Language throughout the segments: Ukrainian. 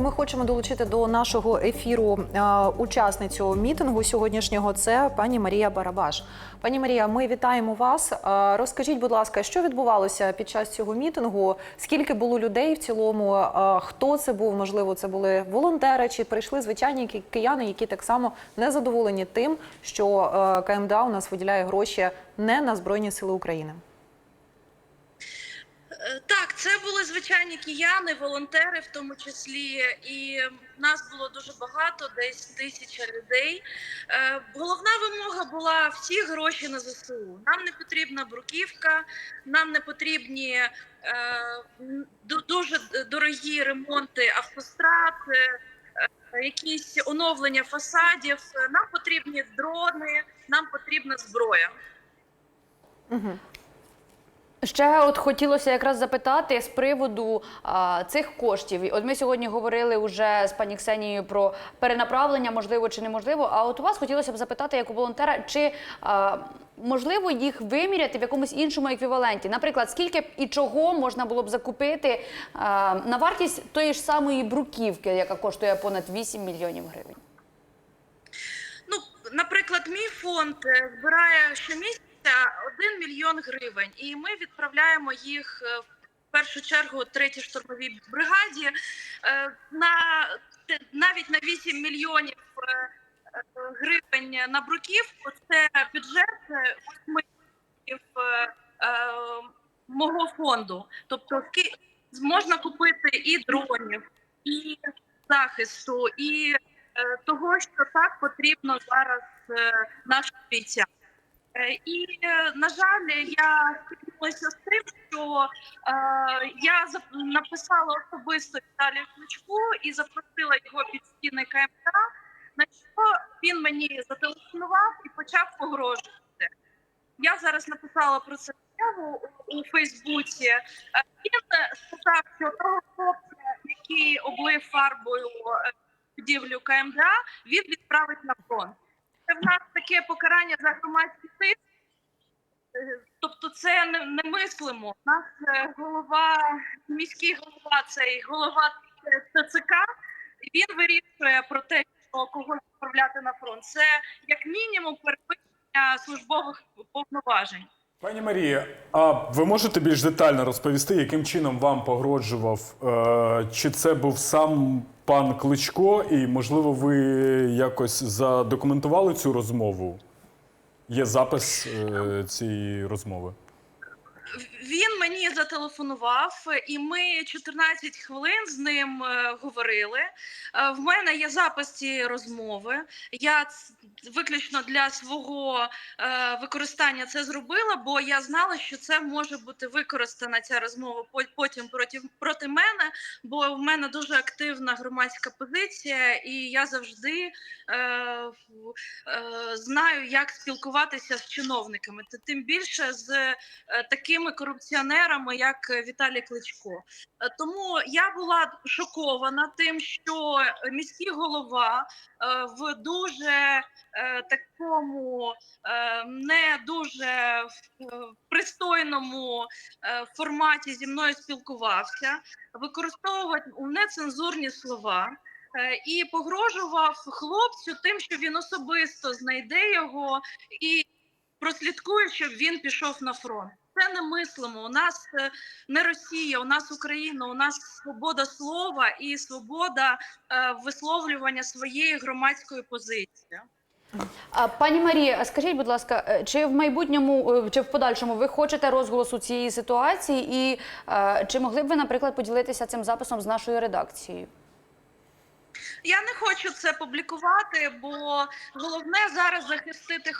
Ми хочемо долучити до нашого ефіру е, учасницю мітингу сьогоднішнього. Це пані Марія Барабаш. Пані Марія, ми вітаємо вас. Е, розкажіть, будь ласка, що відбувалося під час цього мітингу? Скільки було людей в цілому? Е, хто це був? Можливо, це були волонтери чи прийшли звичайні ки- кияни, які так само не задоволені тим, що КМДА у нас виділяє гроші не на збройні сили України. Це були звичайні кияни, волонтери, в тому числі, і нас було дуже багато, десь тисяча людей. Е, Головна вимога була всі гроші на ЗСУ. Нам не потрібна бруківка, нам не потрібні е, дуже дорогі ремонти автострад. е, Якісь оновлення фасадів, нам потрібні дрони, нам потрібна зброя. Ще от хотілося якраз запитати з приводу а, цих коштів. От ми сьогодні говорили вже з пані Ксенією про перенаправлення, можливо чи неможливо. А от у вас хотілося б запитати, як у волонтера, чи а, можливо їх виміряти в якомусь іншому еквіваленті? Наприклад, скільки б і чого можна було б закупити а, на вартість тої ж самої бруківки, яка коштує понад 8 мільйонів гривень? Ну, наприклад, мій фонд е, збирає щомісяця 1 мільйон гривень, і ми відправляємо їх е, в першу чергу третій штурмовій бригаді е, на навіть на 8 мільйонів е, гривень на бруківку. Це бюджет е, восьми мільйонів, мого фонду. Тобто можна купити і дронів, і захисту, і того, що так потрібно зараз нашим бійцям. Е, І, е, на жаль, я стикнулася з тим, що е, я написала особисто Віталію Кличку і запросила його під стіни КМК, на що він мені зателефонував і почав погрожувати. Я зараз написала про це заяву у, Фейсбуці. Е, Він сказав, що того хлопця, який облив фарбою будівлю КМДА, він відправить на фронт. Це в нас таке покарання за громадський тиск. Е, Тобто це не, не мислимо. У нас е, голова, міський голова, цей голова ТЦК, і він вирішує про те, що кого відправляти на фронт. Це як мінімум перевищення службових повноважень. Пані Марія, а ви можете більш детально розповісти, яким чином вам погрожував? Е, чи це був сам пан Кличко, і можливо ви якось задокументували цю розмову? Є запис е, цієї розмови. Зателефонував, і ми 14 хвилин з ним е, говорили. Е, В мене є запис цієї розмови. Я виключно для свого е, використання це зробила, бо я знала, що це може бути використана ця розмова потім проти, проти мене, бо в мене дуже активна громадська позиція, і я завжди е, е, знаю, як спілкуватися з чиновниками. Тим більше з такими корупціонерами, як е, Віталій Кличко. Е, Тому я була шокована тим, що міський голова е, в дуже такому не дуже пристойному форматі зі мною спілкувався, використовував нецензурні слова. І погрожував хлопцю тим, що він особисто знайде його і прослідкує, щоб він пішов на фронт. Це не мислимо. У нас е, не Росія, у нас Україна, у нас свобода слова і свобода е, висловлювання своєї громадської позиції. Пані Марія, скажіть, будь ласка, е, чи в майбутньому чи в подальшому ви хочете розголосу цієї ситуації, і чи могли б ви, наприклад, поділитися цим записом з нашою редакцією? Я не хочу це публікувати, бо головне зараз захистити.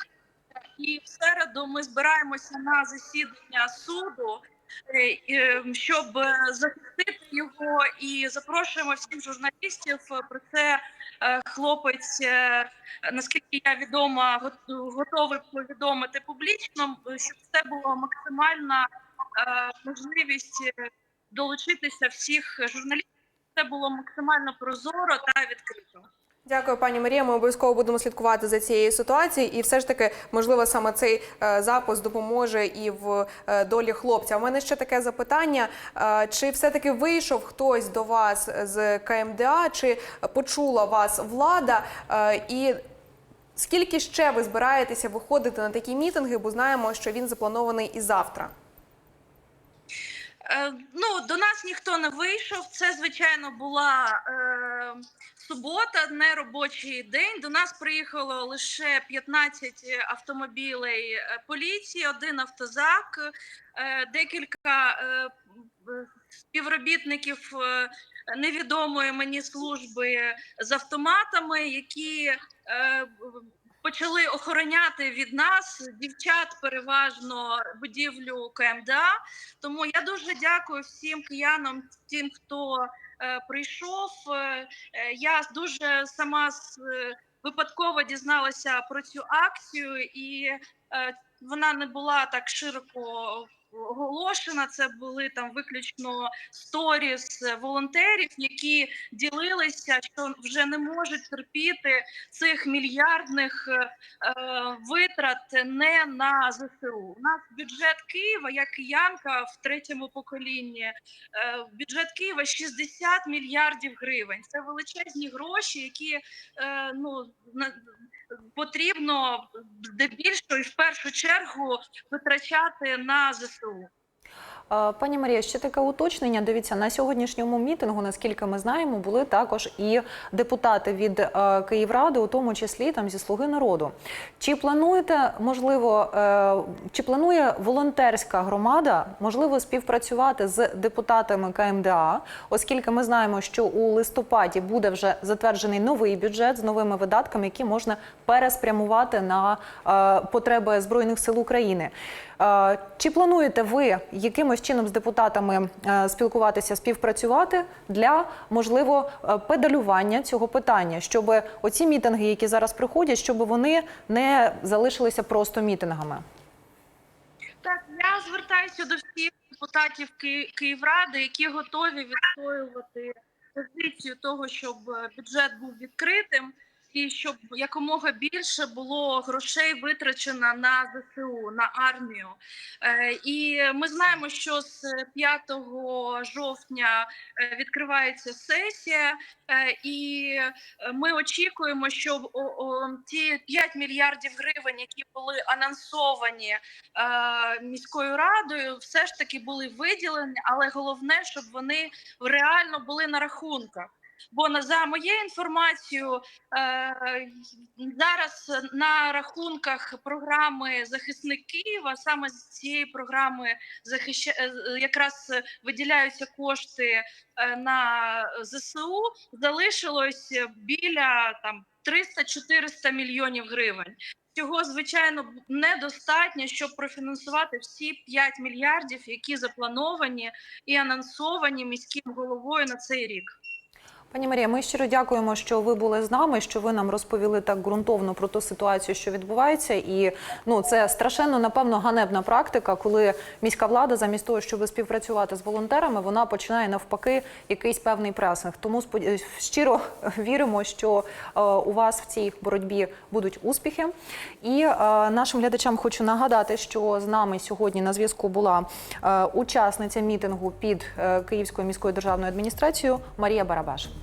І в середу ми збираємося на засідання суду, е, е, щоб е, захистити його, і запрошуємо всіх журналістів. Про це е, хлопець, наскільки я відома, го- готовий повідомити публічно, щоб це була максимальна можливість долучитися всіх журналістів це було максимально прозоро та відкрито. Дякую, пані Марія. Ми обов'язково будемо слідкувати за цією ситуацією, і все ж таки, можливо, саме цей е, запис допоможе і в е, долі хлопця. У мене ще таке запитання: Е, чи все-таки вийшов хтось до вас з КМДА, чи почула вас влада? І скільки ще ви збираєтеся виходити на такі мітинги? Бо знаємо, що він запланований і завтра. Е, ну, до нас ніхто не вийшов. Це, звичайно, була е, субота, не робочий день. До нас приїхало лише 15 автомобілей е, поліції, один автозак, е, декілька е, співробітників е, невідомої мені служби з автоматами, які е, почали охороняти від нас дівчат переважно будівлю КМДА. Тому я дуже дякую всім киянам, тим, хто е, прийшов. Е, я дуже сама з, випадково дізналася про цю акцію, і е, вона не була так широко оголошена. Це були там виключно сторіс волонтерів, які ділилися, що вже не можуть терпіти цих мільярдних е, витрат не на ЗСУ. У нас бюджет Києва, я киянка в третьому поколінні. е, Бюджет Києва 60 мільярдів гривень. Це величезні гроші, які е, ну на- потрібно здебільшого і в першу чергу витрачати на ЗСУ. Е, Пані Марія, ще таке уточнення. Дивіться, на сьогоднішньому мітингу, наскільки ми знаємо, були також і депутати від е, Київради, у тому числі там зі Слуги народу. Чи плануєте, можливо, е, чи планує волонтерська громада можливо співпрацювати з депутатами КМДА, оскільки ми знаємо, що у листопаді буде вже затверджений новий бюджет з новими видатками, які можна переспрямувати на е, потреби збройних сил України. Чи плануєте ви якимось чином з депутатами е, спілкуватися, співпрацювати для можливо е, педалювання цього питання, щоб оці мітинги, які зараз приходять, щоб вони не залишилися просто мітингами? Так, я звертаюся до всіх депутатів Ки- Київради, які готові відстоювати позицію того, щоб е, бюджет був відкритим і щоб якомога більше було грошей витрачено на ЗСУ, на армію. Е, І ми знаємо, що з 5 жовтня е, відкривається сесія, е, і ми очікуємо, що ті 5 мільярдів гривень, які були анонсовані міською радою, все ж таки були виділені, але головне, щоб вони реально були на рахунках. Бо на за моєю інформацією, е, зараз на рахунках програми Захисник Києва саме з цієї програми захища... е, якраз виділяються кошти е, на ЗСУ. Залишилось біля там 300-400 мільйонів гривень. Цього звичайно недостатньо, щоб профінансувати всі 5 мільярдів, які заплановані і анонсовані міським головою на цей рік. Пані Марія, ми щиро дякуємо, що ви були з нами, що ви нам розповіли так ґрунтовно про ту ситуацію, що відбувається. І ну це страшенно, напевно, ганебна практика, коли міська влада, замість того, щоб співпрацювати з волонтерами, вона починає навпаки якийсь певний пресинг. Тому щиро віримо, що е, у вас в цій боротьбі будуть успіхи. І е, нашим глядачам хочу нагадати, що з нами сьогодні на зв'язку була е, учасниця мітингу під Київською міською державною адміністрацією Марія Барабаш.